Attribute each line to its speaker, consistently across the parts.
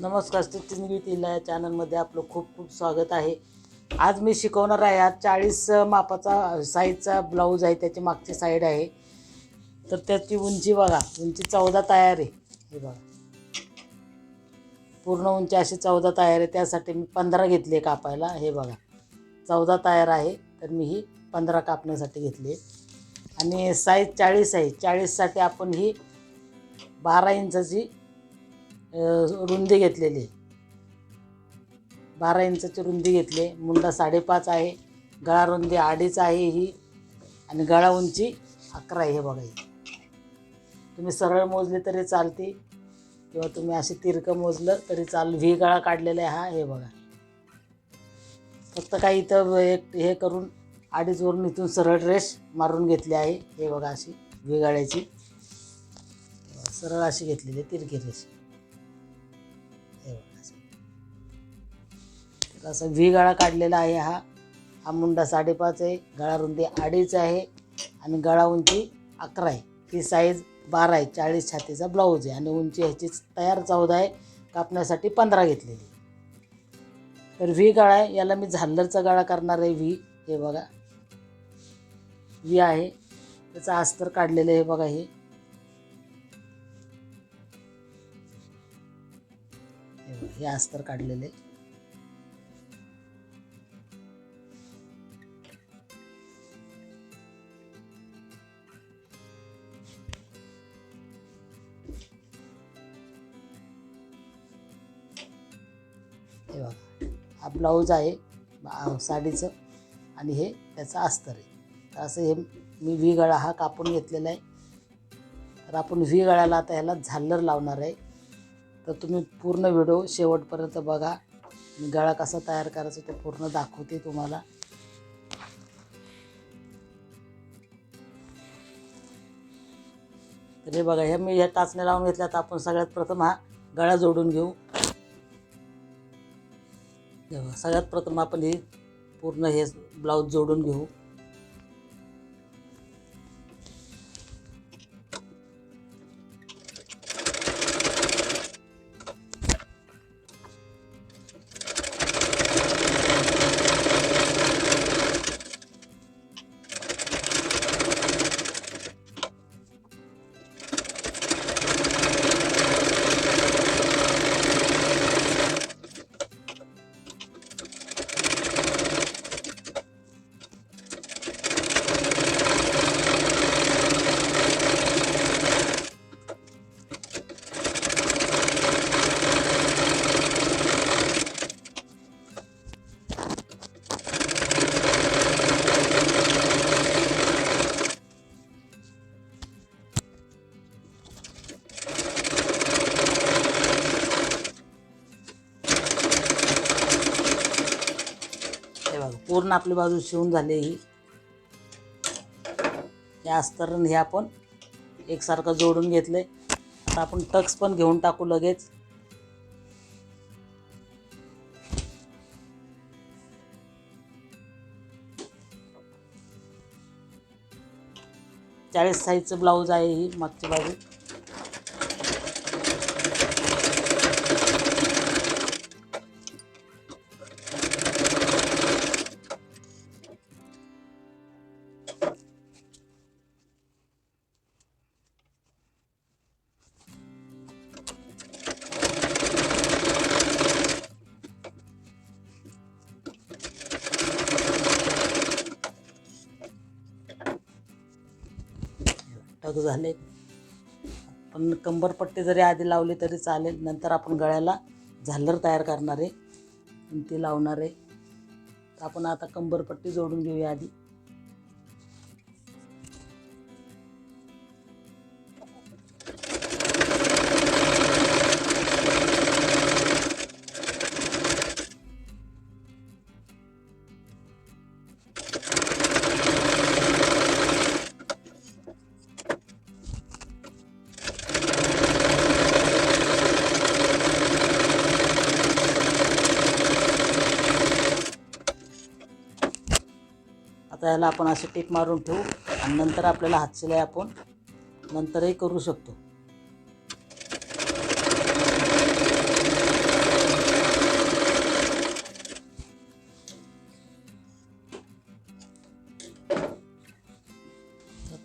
Speaker 1: नमस्कार stitching with इला या चॅनलमध्ये आपलं खूप खूप स्वागत आहे. आज मी शिकवणार आहे आज चाळीस मापाचा साईजचा ब्लाऊज आहे त्याची मागची साईड आहे. तर त्याची उंची बघा उंची चौदा तयार आहे. हे बघा. पूर्ण उंची अशी चौदा तयार आहे त्यासाठी मी पंधरा घेतली कापायला. हे बघा चौदा तयार आहे तर मी ही पंधरा कापण्यासाठी घेतली आणि साईज चाळीस आहे चाळीससाठी आपण ही बारा इंचाची रुंदी घेतलेली. बारा इंचाची रुंदी घेतली. मुंडा साडेपाच आहे. गळा रुंदी अडीच आहे ही. आणि गळा उंची अकरा आहे हे बघा ही. तुम्ही सरळ मोजले तरी चालते. किंवा तुम्ही असे तिरकं मोजलं तरी चाल व्ही गळा काढलेला आहे हा हे बघा. फक्त काही इथं एक हे करून अडीचवरून इथून सरळ रेष मारून घेतली आहे. हे बघा अशी व्ही गळ्याची. सरळ अशी घेतलेली आहे तिरकी रेष. तर असं व्ही गळा काढलेला आहे हा. हा मुंडा साडेपाच आहे गळा रुंदी अडीच आहे आणि गळा उंची अकरा आहे. ही साईज बारा आहे चाळीस छातीचा ब्लाऊज आहे आणि उंची ह्याची तयार चौदा आहे कापण्यासाठी पंधरा घेतलेली तर व्ही गळा आहे याला मी झाल्लरचा गळा करणार आहे व्ही. हे बघा. व्ही आहे. त्याचं अस्तर काढलेलं आहे बघा हे. हे अस्तर काढलेले आहे. ब्लाऊज आहे साडीचं आणि हे त्याचं अस्तर आहे. तर असं हे मी व्ही गळा हा कापून घेतलेला आहे. तर आपण व्ही गळ्याला आता ह्याला झाल्लर लावणार आहे. तर तुम्ही पूर्ण व्हिडिओ शेवटपर्यंत बघा. मी गळा कसा तयार करायचा ते पूर्ण दाखवते तुम्हाला. तर हे बघा हे मी ह्या टाचण्या लावून घेतल्या तर आपण सगळ्यात प्रथम हा गळा जोडून घेऊ. सगळ्यात प्रथम आपण हे पूर्ण हे ब्लाऊज जोडून घेऊ. अस्तरण आपली बाजू शिवून झाली ही. हे अस्तरण हे आपण एकसारखं जोडून घेतले आता आपण टक्स पण घेऊन टाकू लगेच. चाळीस साईजचं ब्लाऊज आहे ही मागची बाजू. टक झाले. पण कंबरपट्टी जरी आधी लावली तरी चालेल नंतर आपण गळ्याला झालर तयार करणार आहे. ती लावणार आहे. आपण आता कंबरपट्टी जोडून घेऊया आधी. आता ह्याला आपण असे टिप मारून ठेवू आणि नंतर आपल्याला हातशिलाई आपण नंतरही करू शकतो.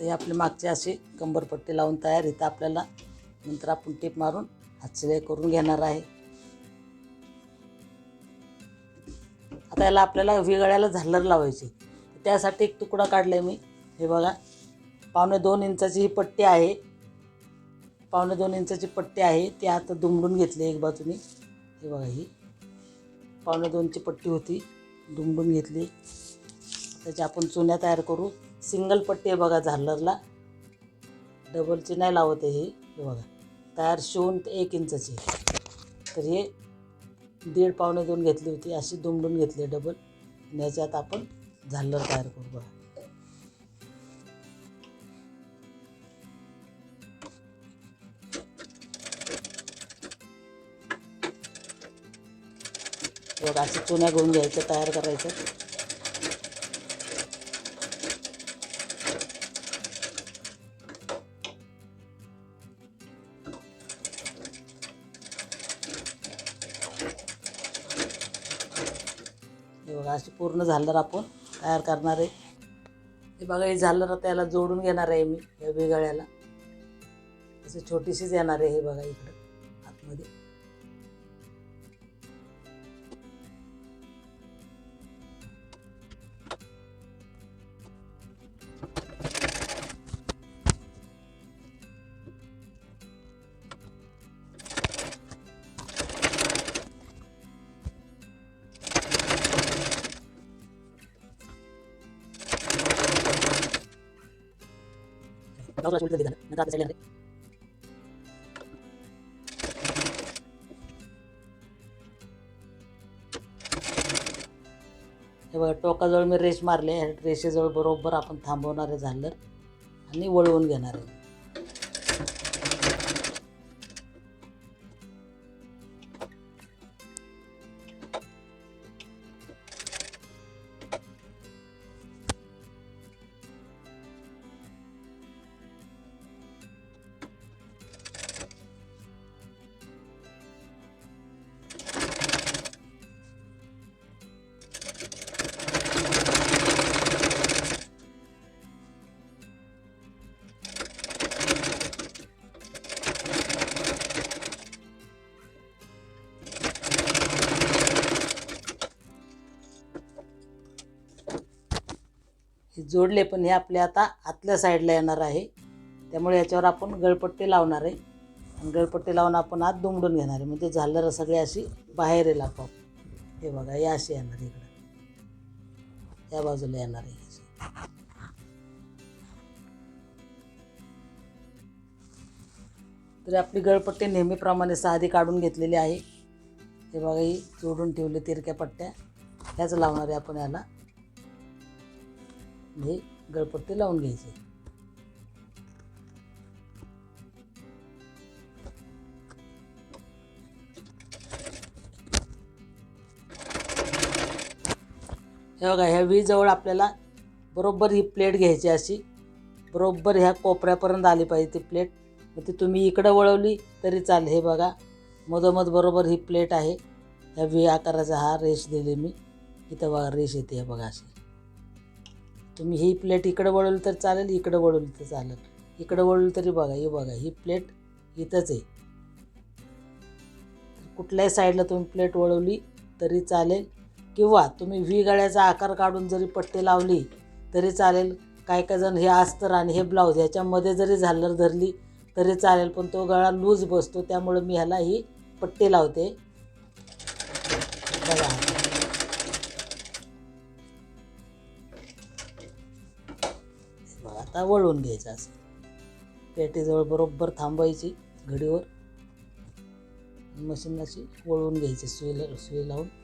Speaker 1: हे आपले मागचे असे कंबरपट्टी लावून तयार इथं आपल्याला नंतर आपण टिप मारून हातशिलाई करून घेणार आहे. आता याला आपल्याला विगळ्याला झालर लावायचे. त्यासाठी एक तुकडा काढला आहे मी. हे बघा. पावणे दोन इंचाची ही पट्टी आहे. पावणे दोन इंचाची पट्टी आहे. ती आता दुमडून घेतली एक बाजूनी. हे बघा ही. पावणे दोनची पट्टी होती. दुमडून घेतली. त्याची आपण चुन्या तयार करू. सिंगल पट्टी आहे बघा झालरला. डबलची नाही लावत आहे ही. हे बघा. तयार शिवून एक इंचाची तर हे दीड पावणे दोन घेतली होती. अशी दुमडून घेतली डबल आणि याच्यात आपण झालर तयार करू बघा. बघा अशी चुन्या घेऊन घ्यायचं तयार करायचं. बघा अशी पूर्ण झाल्यावर आपण तयार करणार आहे. हे बघा हे तर त्याला जोडून घेणार आहे मी या वेगळ्याला अशी छोटीशीच येणार आहे हे बघा इकडं आतमध्ये. ब्लाऊजला शिवून दिलं नंतर आता साईडला हे बघा टोकाजवळ मी रेष मारले ह्या रेषेजवळ बरोबर आपण थांबवणार आहे झालं आणि वळवून घेणार आहे हे जोडले पण हे आपले आता आतल्या साईडला येणार आहे. त्यामुळे याच्यावर आपण गळपट्टी लावणार आहे. आणि गळपट्टी लावून आपण आत दुमडून घेणार आहे. म्हणजे झालर सगळी अशी बाहेर येईल आपोआप. हे बघा या अशी येणार इकडं. या बाजूला येणार आहे अशी. तर आपली गळपट्टी नेहमीप्रमाणे साधी काढून घेतलेली आहे. हे बघा ही जोडून ठेवली तिरक्या पट्ट्या. ह्याच लावणार आहे आपण याला. हे गळपट्टी लावून घ्यायची. हे बघा ह्या वीजवळ आपल्याला बरोबर ही प्लेट घ्यायची अशी. बरोबर ह्या कोपऱ्यापर्यंत आली पाहिजे ती प्लेट. मग ती तुम्ही इकडं वळवली तरी चालेल. हे बघा मधोमध बरोबर ही प्लेट आहे. ह्या वी आकाराचा हा रेश दिली मी. इथं बघा रेश येते हे बघा अशी. तुम्ही ही प्लेट इकडं वळवली तर चालेल इकडं वळवली तर चालेल. इकडं वळवली तरी बघा ही बघा ही प्लेट इथंच आहे. कुठल्याही साईडला तुम्ही प्लेट वळवली तरी चालेल. किंवा तुम्ही व्ही गळ्याचा आकार काढून जरी पट्टी लावली तरी चालेल. काय काय जण हे अस्तर आणि हे ब्लाऊज ह्याच्यामध्ये जरी झालर धरली तरी चालेल पण तो गळा लूज बसतो त्यामुळे मी ह्याला ही पट्टी लावते. बघा. आता वळवून घ्यायचं असं. पेटीजवळ बरोबर थांबायची घडीवर. मशीन अशी वळवून घ्यायची सुई ला- सुई लावून.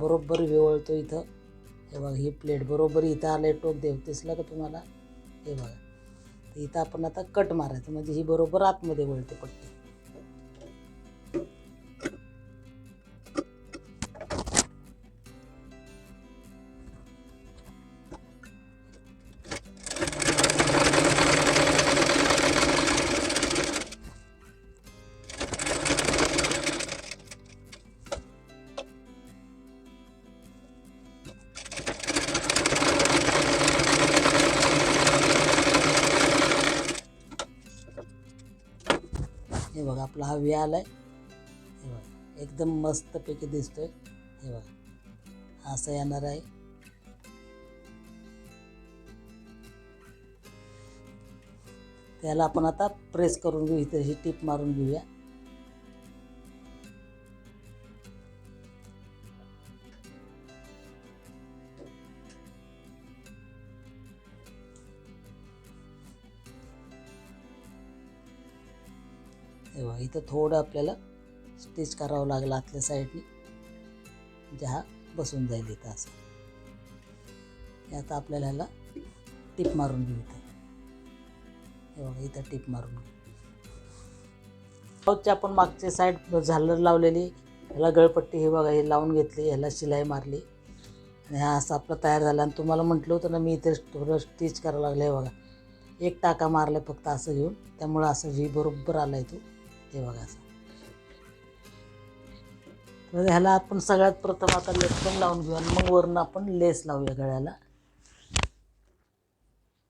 Speaker 1: बरोबर विवळतो इथं. हे बघा ही प्लेट बरोबर इथं आले टोक देव दिसलं का तुम्हाला? हे बघा. तर इथं आपण आता कट मारायचं म्हणजे ही बरोबर आतमध्ये वळते पट्टी. आपला हा वे आहे. हे बघा एकदम मस्तपैकी दिसतोय. हे बघा हा असं येणार आहे. त्याला आपण आता प्रेस करून घेऊ इथे ही टीप मारून घेऊया. हे बघा इथं थोडं आपल्याला स्टिच करावं लागलं आतल्या साईडनी म्हणजे हा बसून जाईल इथं असं. हे आता आपल्याला ह्याला टिप मारून घेऊ इथं. हे बघा इथं टिप मारून घेऊ. ब्लाऊजची आपण मागचे साईड झालर लावलेली. ह्याला गळपट्टी हे बघा हे लावून घेतली ह्याला शिलाई मारली. आणि हा असं आपलं तयार झाला. आणि तुम्हाला म्हटलं होतं ना मी इथे थोडं स्टिच करावं लागलं. हे बघा एक टाका मारला फक्त असं घेऊन. त्यामुळं असं व्ही बरोबर आला आहे तो. ते बघा तर ह्याला आपण सगळ्यात प्रथम आता लटकन लावून घेऊ आणि मग वरून आपण लेस लावूया गळ्याला.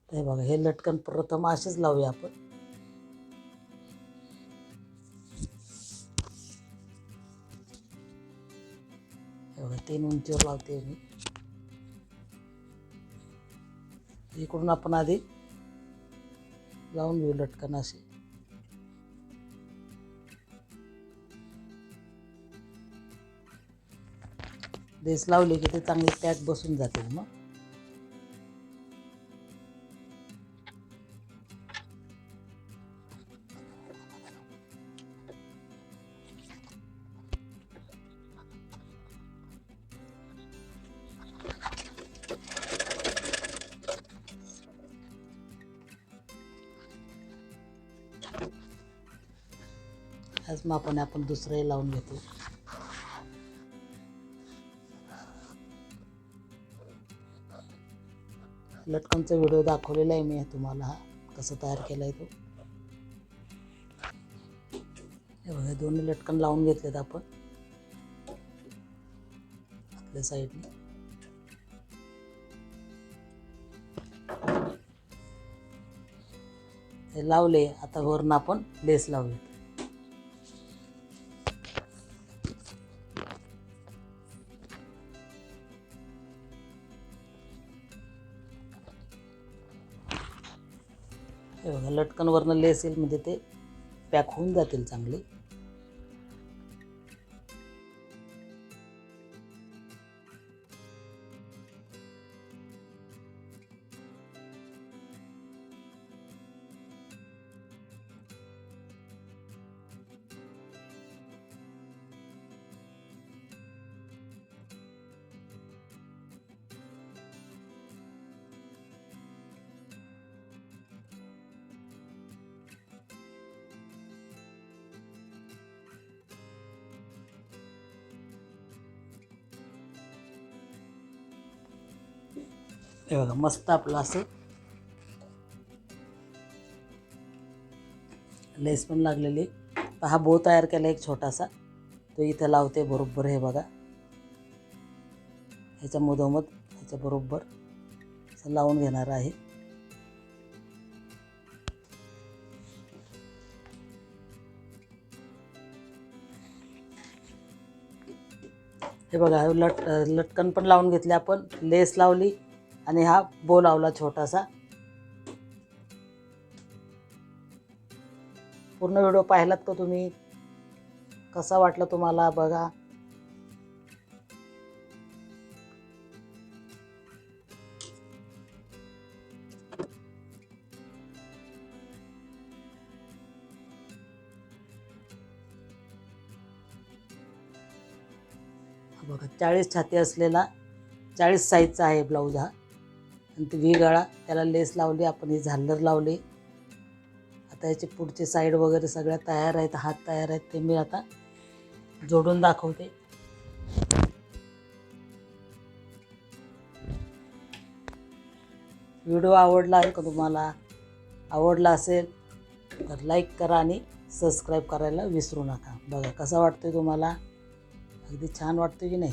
Speaker 1: हे बघा हे लटकन प्रथम असेच लावूया आपण. हे बघा तीन उंचीवर लावते मी. इकडून आपण आधी लावून घेऊ लटकन असे. देस लावले की ते चांगले त्यात बसून जाते मग. आज मग आपण आपण दुसरंही लावून घेतो लटकनचा व्हिडिओ दाखवलेला आहे मी तुम्हाला. हा कसं तयार केला आहे तो. हे बघा दोन्ही लटकन लावून घेतलेत आपण. आपल्या साईडने. हे लावले आता वरून आपण लेस लावूया हे बघा लटकनवरनं लेस येईल म्हणजे ते पॅक होऊन जातील चांगले. हे बघा मस्त आपलं असं. लेस पण लागलेली. तर हा बो तयार केला एक छोटासा. तो इथं लावते बरोबर हे बघा. ह्याच्या मधोमध ह्याच्या बरोबर. असं लावून घेणार आहे. हे बघा लट लटकन पण लावून घेतले आपण. लेस लावली. आणि हा बो लावला छोटासा. पूर्ण व्हिडिओ पाहिलात का तुम्ही? कसा वाटला तुम्हाला? बघा. बघा चाळीस छाती असलेला चाळीस साईजचा आहे ब्लाऊज हा. आणि ती गळा त्याला लेस लावली आपण हे झालर लावले. आता याचे पुढचे साईड वगैरे सगळ्या तयार आहेत हात तयार आहेत ते मी आता जोडून दाखवते. व्हिडिओ आवडला आहे का तुम्हाला? आवडला असेल तर लाईक करा आणि सबस्क्राईब करायला विसरू नका. बघा कसा वाटतोय तुम्हाला? अगदी छान वाटतो की नाही?